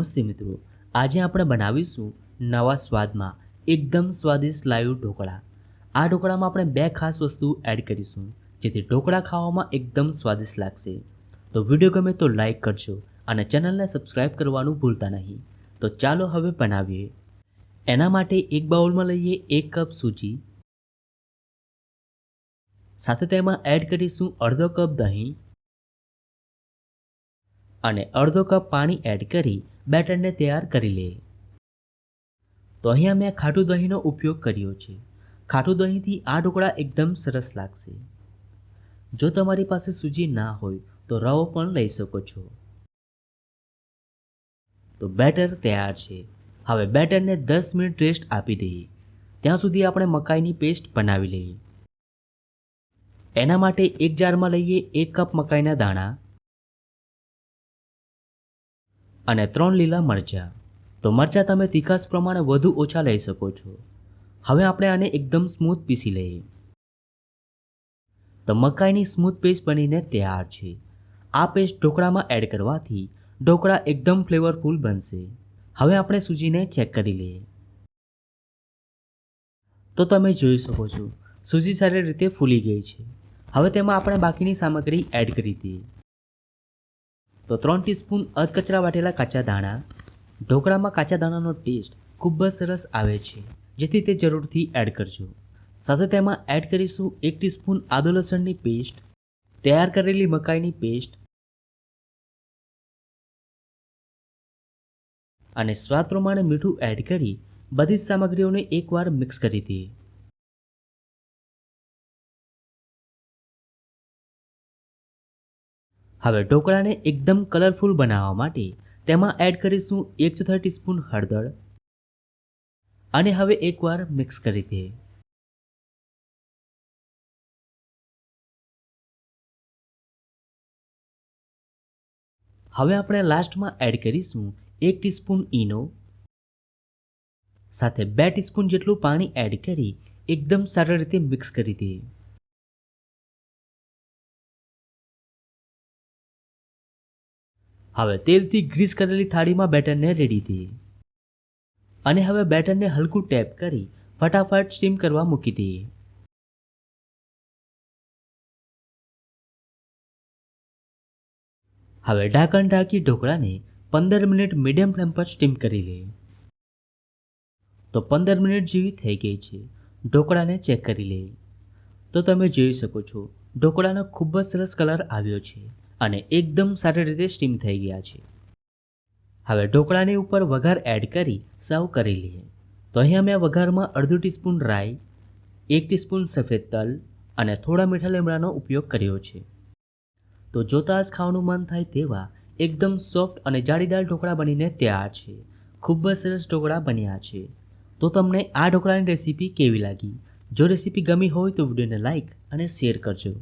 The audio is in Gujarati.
નમસ્તે મિત્રો. આજે આપણે બનાવીશું નવા સ્વાદમાં એકદમ સ્વાદિષ્ટ લાઈવ ઢોકળા. આ ઢોકળામાં આપણે બે ખાસ વસ્તુ એડ કરીશું, જેથી ઢોકળા ખાવામાં એકદમ સ્વાદિષ્ટ લાગશે. તો વીડિયો ગમે તો લાઈક કરજો અને ચેનલને સબસ્ક્રાઈબ કરવાનું ભૂલતા નહીં. તો ચાલો હવે બનાવીએ. એના માટે એક બાઉલમાં લઈએ એક કપ સૂજી. સાથે તેમાં એડ કરીશું અડધો કપ દહીં. અને અડધો કપ પાણી એડ કરી બેટરને તૈયાર કરી લઈએ તો અહીંયા મેં ખાટું દહીંનો ઉપયોગ કર્યો છે. ખાટું દહીંથી આ ઢોકળા એકદમ સરસ લાગશે. જો તમારી પાસે સૂજી ના હોય, તો રવો પણ લઈ શકો છો. તો બેટર તૈયાર છે. હવે બેટરને દસ મિનિટ રેસ્ટ આપી દઈએ. ત્યાં સુધી આપણે મકાઈની પેસ્ટ બનાવી લઈએ. એના માટે એક જારમાં લઈએ એક કપ મકાઈના દાણા. અને ત્રણ લીલા મરચાં. તો મરચાં તમે તીખાસ પ્રમાણે વધુ ઓછા લઈ શકો છો. હવે આપણે આને એકદમ સ્મૂથ પીસી લઈએ. તો મકાઈની સ્મૂથ પેસ્ટ બનીને તૈયાર છે. આ પેસ્ટ ઢોકળામાં એડ કરવાથી ઢોકળા એકદમ ફ્લેવરફુલ બનશે. હવે આપણે સૂજીને ચેક કરી લઈએ. તો તમે જોઈ શકો છો, સૂજી સારી રીતે ફૂલી ગઈ છે. હવે તેમાં આપણે બાકીની સામગ્રી એડ કરી દઈએ. તો ત્રણ ટીસ્પૂન અધકચરા વાટેલા કાચા દાણા. ઢોકળામાં કાચા દાણાનો ટેસ્ટ ખૂબ જ સરસ આવે છે, જેથી તે જરૂરથી એડ કરજો. સાથે તેમાં એડ કરીશું એક ટીસ્પૂન આદુ લસણની પેસ્ટ, તૈયાર કરેલી મકાઈની પેસ્ટ અને સ્વાદ પ્રમાણે મીઠું એડ કરી બધી જ સામગ્રીઓને એકવાર મિક્સ કરી દઈએ. હવે ઢોકળાને એકદમ કલરફુલ બનાવવા માટે તેમાં એડ કરીશું એક ચોથા ટીસ્પૂન હળદર અને હવે એકવાર મિક્સ કરી દઈએ. હવે આપણે લાસ્ટમાં એડ કરીશું એક ટીસ્પૂન ઈનો સાથે બે ટીસ્પૂન જેટલું પાણી એડ કરી એકદમ સારી રીતે મિક્સ કરી દઈએ. હવે તેલથી ગ્રીસ કરેલી થાળીમાં બેટરને રેડી હતી. અને હવે બેટરને હલકું ટેપ કરી ફટાફટ સ્ટીમ કરવા મૂકી હતી. હવે ઢાંકણ ઢાંકી ઢોકળાને પંદર મિનિટ મીડિયમ ફ્લેમ પર સ્ટીમ કરી લે. તો પંદર મિનિટ જેવી થઈ ગઈ છે. ઢોકળાને ચેક કરી લે. તો તમે જોઈ શકો છો, ઢોકળાનો ખૂબ જ સરસ કલર આવ્યો છે. અને એકદમ સારી રીતે સ્ટીમ થઈ ગયા છે. હવે ઢોકળાની ઉપર વઘાર એડ કરી સર્વ કરી લઈએ. તો અહીંયા મેં વઘારમાં અડધું ટીસ્પૂન રાઈ, એક ટીસ્પૂન સફેદ તલ અને થોડા મીઠા લીમડાનો ઉપયોગ કર્યો છે. તો જોતાં જ ખાવાનું મન થાય તેવા એકદમ સોફ્ટ અને જાળીદાર ઢોકળા બનીને તૈયાર છે. ખૂબ જ સરસ ઢોકળા બન્યા છે. તો તમને આ ઢોકળાની રેસીપી કેવી લાગી? જો રેસીપી ગમી હોય તો વિડીયોને લાઇક અને શેર કરજો.